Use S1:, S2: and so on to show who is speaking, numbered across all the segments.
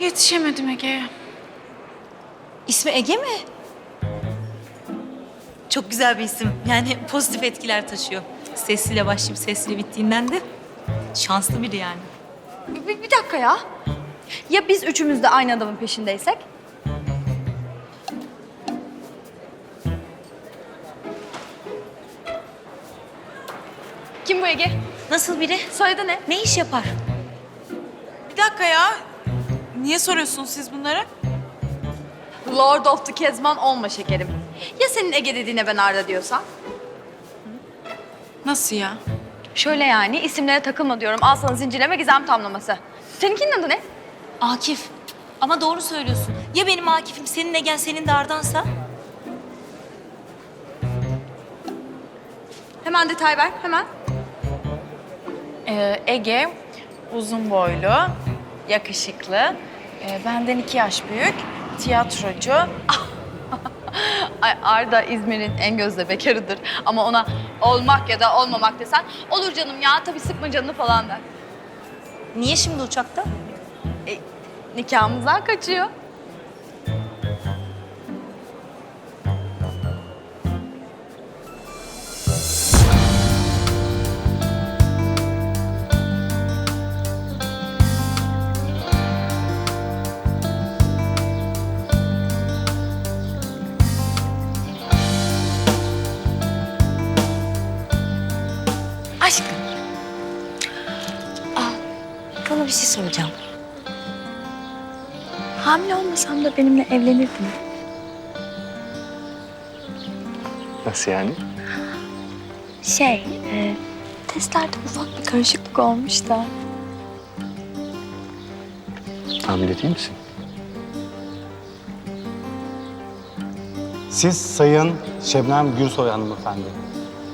S1: Yetişemedim Ege'ye.
S2: İsmi Ege mi? Çok güzel bir isim. Yani pozitif etkiler taşıyor. Sesliyle başlayıp sesliyle bittiğinden de şanslı biri yani.
S3: Bir, bir dakika ya. Ya biz üçümüz de aynı adamın peşindeysek? Kim bu Ege?
S2: Nasıl biri?
S3: Soyadı ne?
S2: Ne iş yapar?
S1: Bir dakika ya. Niye soruyorsunuz siz bunları?
S3: Lord of the Kezban olma şekerim. Ya senin Ege dediğine ben Arda diyorsam?
S1: Nasıl ya?
S3: Şöyle yani isimlere takılma diyorum. Al sana zincirleme gizem tamlaması. Seninkinin adı ne?
S2: Akif. Ama doğru söylüyorsun. Ya benim Akif'im senin Egen senin de Ardan'sa?
S3: Hemen detay ver, hemen.
S4: Ee, Ege uzun boylu, yakışıklı, e, benden iki yaş büyük, tiyatrocu.
S3: Ay, Arda İzmir'in en gözde bekarıdır. Ama ona olmak ya da olmamak desen olur canım ya tabii sıkma canını falan der.
S2: Niye şimdi uçakta?
S3: E, nikahımızdan kaçıyor.
S2: Sana bir şey soracağım.
S3: Hamile olmasam da benimle evlenirdin.
S5: Nasıl yani?
S3: Şey, e, testlerde ufak bir karışıklık olmuş da.
S5: Hamile değil misin?
S6: Siz Sayın Şebnem Gürsoy hanımefendi,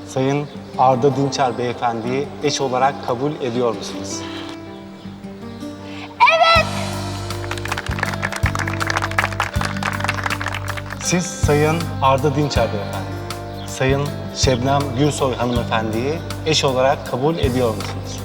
S6: Sayın Arda Dinçer beyefendiyi eş olarak kabul ediyor musunuz? Siz Sayın Arda Dinçer beyefendi, Sayın Şebnem Gürsoy hanımefendiyi eş olarak kabul ediyor musunuz?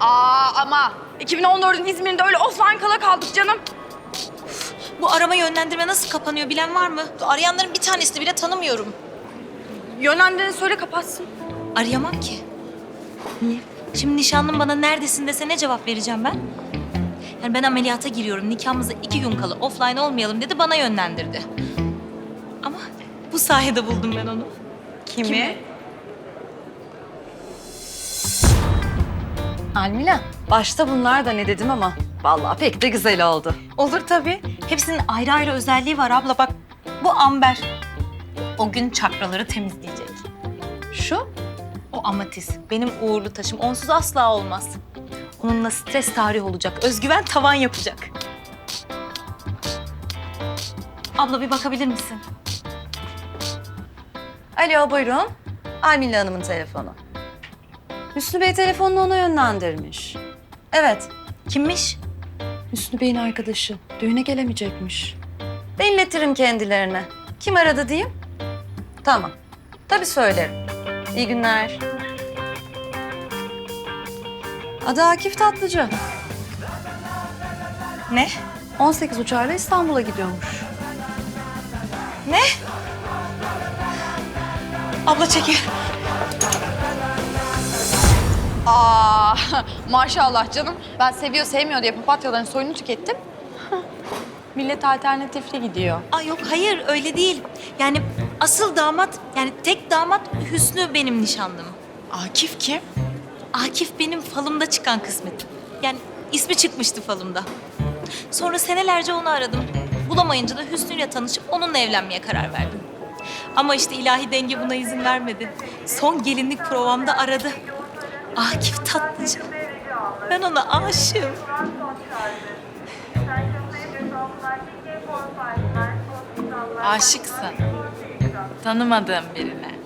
S3: Aa ama 2014'ün İzmir'inde öyle offline kala kaldık canım.
S2: Bu arama yönlendirme nasıl kapanıyor bilen var mı? Arayanların bir tanesini bile tanımıyorum.
S3: Yönlendireni söyle kapatsın.
S2: Arayamam ki. Niye? Şimdi nişanlım bana neredesin dese ne cevap vereceğim ben? Yani ben ameliyata giriyorum. Nikahımıza iki gün kala offline olmayalım dedi. Bana yönlendirdi. Ama bu sayede buldum ben onu.
S1: Kimi?
S7: Almila, başta bunlar da ne dedim ama vallahi pek de güzel oldu.
S2: Olur tabii. Hepsinin ayrı ayrı özelliği var abla. Bak bu amber. O gün çakraları temizleyecek.
S7: Şu,
S2: O amatiz. Benim uğurlu taşım. Onsuz asla olmaz. Onunla stres tarih olacak. Özgüven tavan yapacak. Abla bir bakabilir misin?
S7: alo buyurun. Almila Hanım'ın telefonu. Hüsnü Bey telefonunu ona yönlendirmiş. Evet,
S2: Kimmiş?
S7: Hüsnü Bey'in arkadaşı. Düğüne gelemeyecekmiş. Ben iletirim kendilerine. Kim aradı diyeyim? Tamam. Tabii söylerim. İyi günler. Adı Akif Tatlıcı.
S2: Ne?
S7: 18 uçağıyla İstanbul'a gidiyormuş.
S2: Ne? Abla çekil.
S3: Aa maşallah canım. Ben seviyor sevmiyor diye papatyaların soyunu tükettim. Millet alternatifli gidiyor.
S2: Aa yok hayır öyle değil. Yani asıl damat yani tek damat Hüsnü benim nişanlım.
S1: Akif kim?
S2: Akif benim falımda çıkan kısmetim. Yani ismi çıkmıştı falımda. Sonra senelerce onu aradım. Bulamayınca da Hüsnü ile tanışıp onunla evlenmeye karar verdim. Ama işte ilahi denge buna izin vermedi. Son gelinlik provamda aradı. Akif tatlıcı. Ben ona aşığım.
S4: Aşıksın. Tanımadığım birine.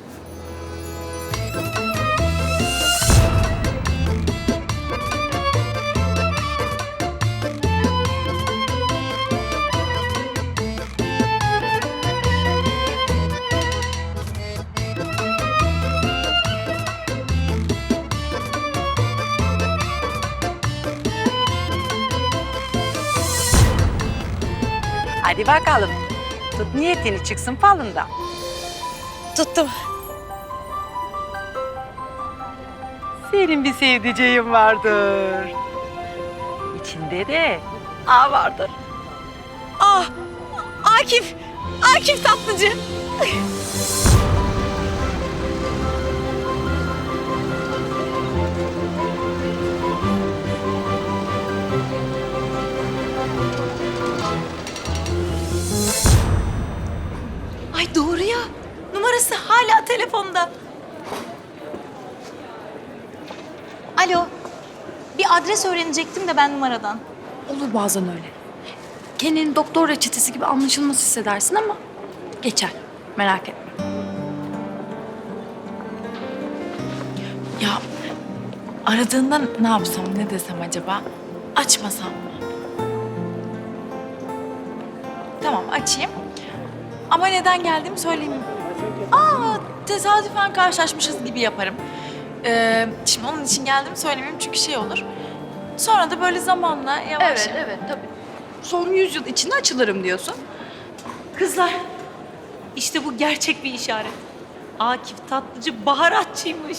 S8: Hadi bakalım. Tut niyetini çıksın falında.
S1: Tuttum.
S8: Senin bir sevdiceğin vardır. İçinde de A vardır.
S1: Ah! Akif! Akif tatlıcı!
S2: Doğru ya. Numarası hala telefonda. Alo. Bir adres öğrenecektim de ben numaradan.
S3: Olur bazen öyle. Kendini doktor reçetesi gibi anlaşılmaz hissedersin ama geçer. Merak etme.
S4: Ya aradığında ne yapsam, ne desem acaba? Açmasam mı? Tamam, açayım. Ama neden geldiğimi söyleyeyim. Aa, tesadüfen karşılaşmışız gibi yaparım. Ee, şimdi onun için geldim söylemeyeyim çünkü şey olur. Sonra da böyle zamanla yavaş...
S3: Evet, evet tabii. Son yüzyıl içinde açılırım diyorsun.
S2: Kızlar. işte bu gerçek bir işaret. Akif tatlıcı baharatçıymış.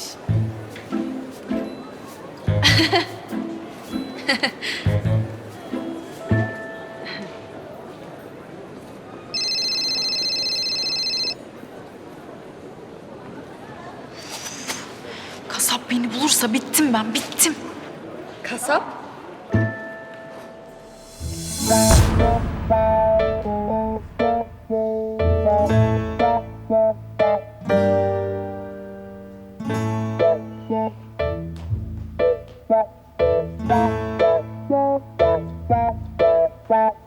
S4: bulursa bittim ben, bittim.
S3: Kasap?
S5: Abi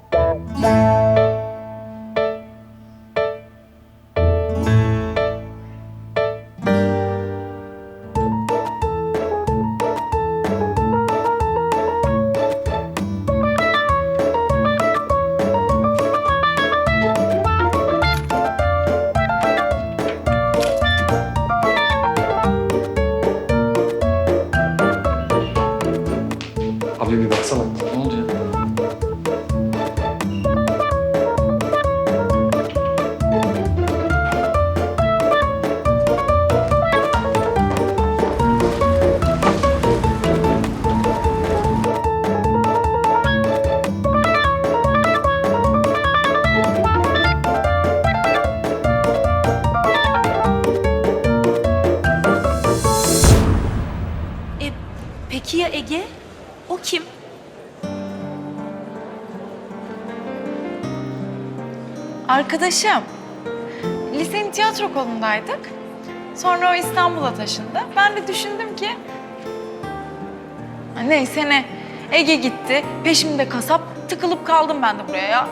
S2: peki ya Ege? O kim?
S4: Arkadaşım, lisenin tiyatro kolundaydık. Sonra o İstanbul'a taşındı. Ben de düşündüm ki... Neyse ne, Ege gitti, peşimde kasap, tıkılıp kaldım ben de buraya ya.